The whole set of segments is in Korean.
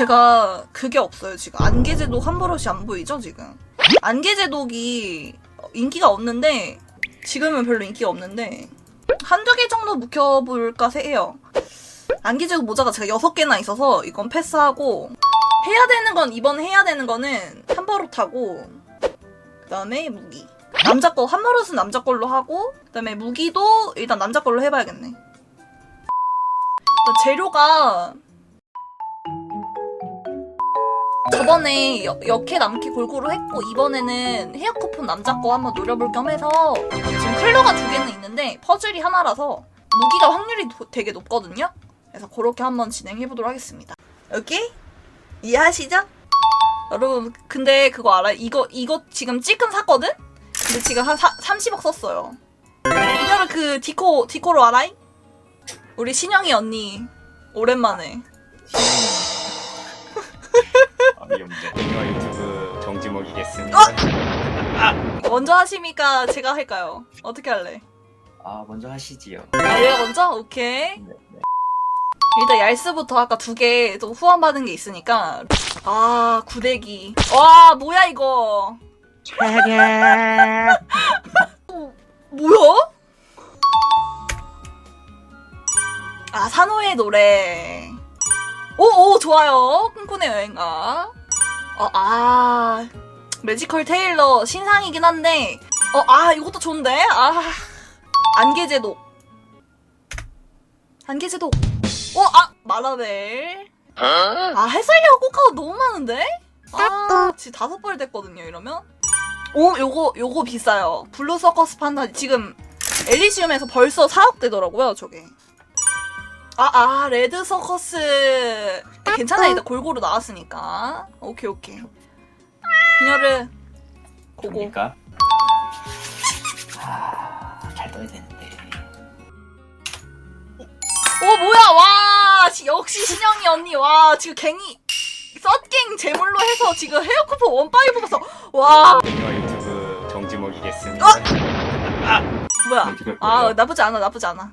제가 그게 없어요 지금. 안개제독 한 버릇이 안 보이죠 지금? 안개제독이 인기가 없는데 지금은 별로 인기가 없는데 한두 개 정도 묵혀볼까 해요. 안개제독 모자가 제가 여섯 개나 있어서 이건 패스하고 해야 되는 건 이번 해야 되는 거는 한 버릇 하고 그 다음에 무기. 남자 거 한 버릇은 남자 걸로 하고 그 다음에 무기도 일단 남자 걸로 해봐야겠네. 재료가 저번에 여- 역해 남기 골고루 했고 이번에는 헤어 쿠폰 남자 거 한번 노려볼 겸 해서 지금 클러가 두 개는 있는데 퍼즐이 하나라서 무기가 확률이 도- 되게 높거든요. 그래서 그렇게 한번 진행해 보도록 하겠습니다. 오케이? 이해하시죠? 여러분 근데 그거 알아요? 이거 이거 지금 찌끔 샀거든? 근데 지금 한 사, 30억 썼어요. 이녀를 그 디코 디코로 알아잉? 우리 신영이 언니 오랜만에 정지 먹이겠습니다. 먼저 하십니까? 제가 할까요? 어떻게 할래? 아 먼저 하시지요. 아, 얘가 먼저? 오케이. 네, 네. 일단 얄스부터 아까 두 개 좀 후원받은 게 있으니까. 아, 구대기. 와, 뭐야, 이거. 어, 뭐야? 아, 산호의 노래. 오, 오, 좋아요. 꿈꾸네 여행가. 어, 아. 매지컬 테일러 신상이긴 한데. 어, 아, 이것도 좋은데? 아. 안개제독. 안개제독. 어, 아, 마라벨. 아, 햇살력 꽃가루 너무 많은데? 아, 지금 다섯 벌 됐거든요, 이러면. 오, 요거, 요거 비싸요. 블루 서커스 판타지. 지금 엘리시움에서 벌써 4억 되더라고요, 저게. 아, 아, 레드 서커스. 괜찮아, 일단 골고루 나왔으니까. 오케이, 오케이. 비녀를, 고고. 뭡니까? 아 잘 떠야 되는데. 오 뭐야? 와 지- 역시 신영이 언니. 와 지금 갱이 썬갱 제물로 해서 지금 헤어쿠퍼 원파이브 가서. 와. 이거 유튜브 정지 먹이겠습니다. 뭐야? 어떻게 할 아? 나쁘지 않아 나쁘지 않아.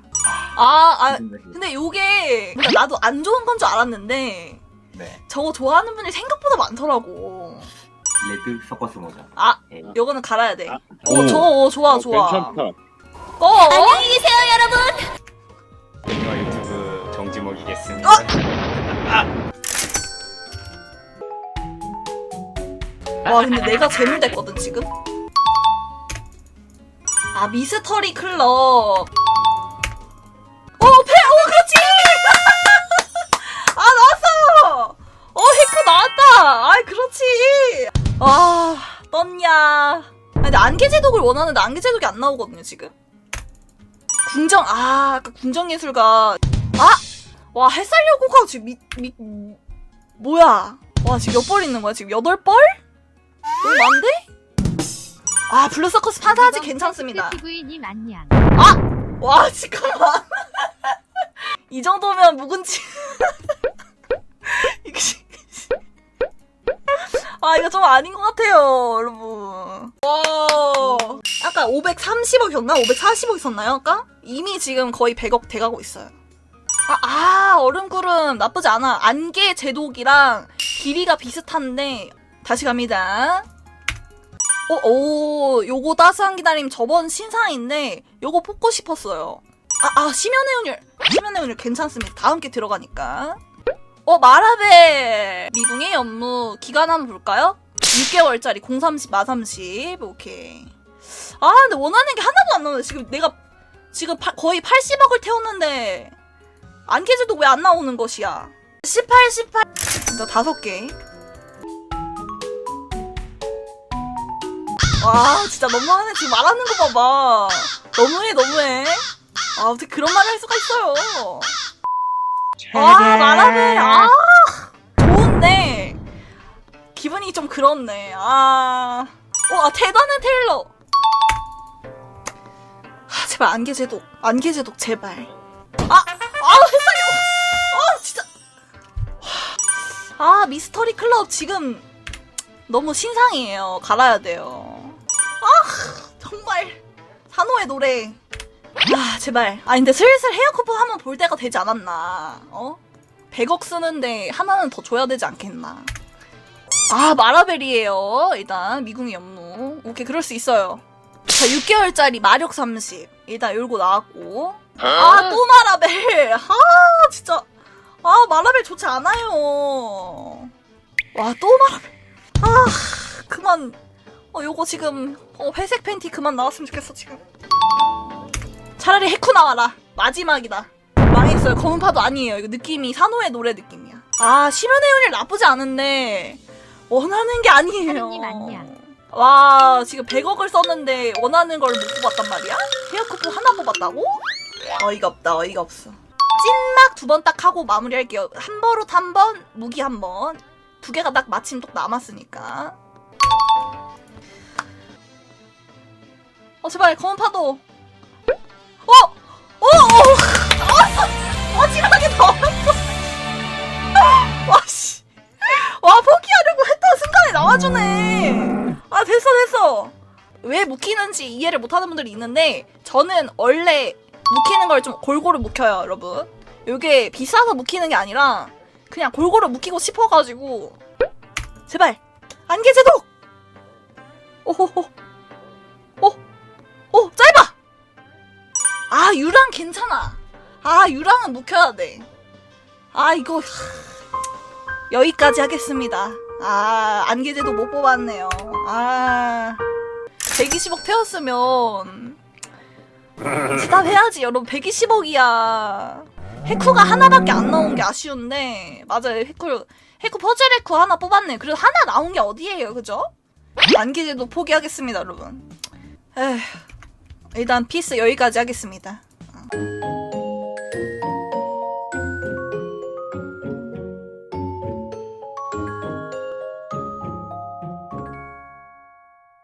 아, 아 근데 근데 요게 그러니까 나도 안 좋은 건 줄 알았는데 네. 저거 좋아하는 분이 생각보다 많더라고 레드 서커스 모자. 아 네. 요거는 갈아야 돼 오. 오, 저거 좋아 어, 좋아 괜찮다. 어? 안녕히 계세요 여러분 이거 유튜브 정지 먹이겠습니다. 와 근데 내가 재물 됐거든 지금 아 미스터리 클럽 어 패! 어 그렇지! 아 나왔어! 어 해커 나왔다! 아이 그렇지! 아 떴냐. 아, 근데 안개 제독을 원하는데 안개 제독이 안 나오거든요 지금. 궁정 아 아까 궁정 예술가. 아! 와 햇살여고가 지금 미, 미, 뭐야? 와 지금 몇 벌 있는 거야? 지금 여덟 벌? 너무 많은데? 아 블루서커스 판타지 괜찮습니다. 안녕. 와 잠깐만. 이 정도면 묵은지 아 이거 좀 아닌 것 같아요 여러분 와 아까 530억이었나? 540억 있었나요 아까? 이미 지금 거의 100억 돼가고 있어요 아, 아 얼음구름 나쁘지 않아 안개 제독이랑 길이가 비슷한데 다시 갑니다 오, 오, 요거 따스한 기다림 저번 신상인데 요거 뽑고 싶었어요. 아, 아, 심연의 운율. 심연의 운율 괜찮습니다. 다음 게 들어가니까. 어, 마라벨. 미궁의 연무. 기간 한번 볼까요? 6개월짜리 030, 마30. 오케이. 아, 근데 원하는 게 하나도 안 나오네. 지금 내가 지금 파- 거의 80억을 태웠는데 안개제도 왜 안 나오는 것이야? 18, 18. 나 다섯 개. 와 진짜 너무하네 지금 말하는 거 봐봐 너무해 너무해 아 어떻게 그런 말을 할 수가 있어요 아 말하네. 아 좋은데. 기분이 좀 그렇네. 아, 어, 아 대단한 테일러. 아, 제발 안개 제독 안개 제독 제발. 아! 아 햇살이 아 진짜. 아 미스터리 클럽 지금 너무 신상이에요. 갈아야 돼요. 정말. 산호의 노래 아 제발 아 근데 슬슬 헤어 쿠폰 한번 볼 때가 되지 않았나 어? 100억 쓰는데 하나는 더 줘야 되지 않겠나. 아, 마라벨이에요. 일단, 미궁이 연무. 오케이, 그럴 수 있어요. 자, 6개월짜리 마력 30. 일단 열고 나왔고. 아, 또 마라벨. 아, 진짜. 아, 마라벨 좋지 않아요. 와, 또 마라벨. 아, 그만. 어, 요거 지금, 어, 회색 팬티 그만 나왔으면 좋겠어, 지금. 차라리 해쿠 나와라. 마지막이다. 망했어요. 검은 파도 아니에요. 이거 느낌이 산호의 노래 느낌이야. 아, 심연의 연일 나쁘지 않은데, 원하는 게 아니에요. 안녕. 와, 지금 100억을 썼는데 원하는 걸 못 뽑았단 말이야? 헤어 쿠폰 하나 뽑았다고? 어이가 없다, 어이가 없어. 찐막 두 번 딱 하고 마무리할게요. 한 버릇 한 번, 무기 한 번. 두 개가 딱 마침 또 남았으니까. 어, 제발, 검은 파도. 어! 어! 어! 나왔어! 어지간하게 나왔어! 와, 씨. 와, 포기하려고 했던 순간에 나와주네! 아, 됐어, 됐어! 왜 묵히는지 이해를 못하는 분들이 있는데, 저는 원래 묵히는 걸 좀 골고루 묵혀요, 여러분. 요게 비싸서 묵히는 게 아니라, 그냥 골고루 묵히고 싶어가지고, 제발! 안개제독! 오호호. 오! 오, 짧아! 아, 유랑 괜찮아. 아, 유랑은 묵혀야 돼. 아, 이거. 여기까지 하겠습니다. 아, 안개제도 못 뽑았네요. 아. 120억 태웠으면. 지답해야지, 여러분. 120억이야. 해쿠가 하나밖에 안 나온 게 아쉬운데. 맞아요, 해쿠. 해쿠 퍼즐 해쿠 하나 뽑았네. 그래도 하나 나온 게 어디예요, 그죠? 안개제도 포기하겠습니다, 여러분. 에휴. 일단 피스 여기까지 하겠습니다. 어.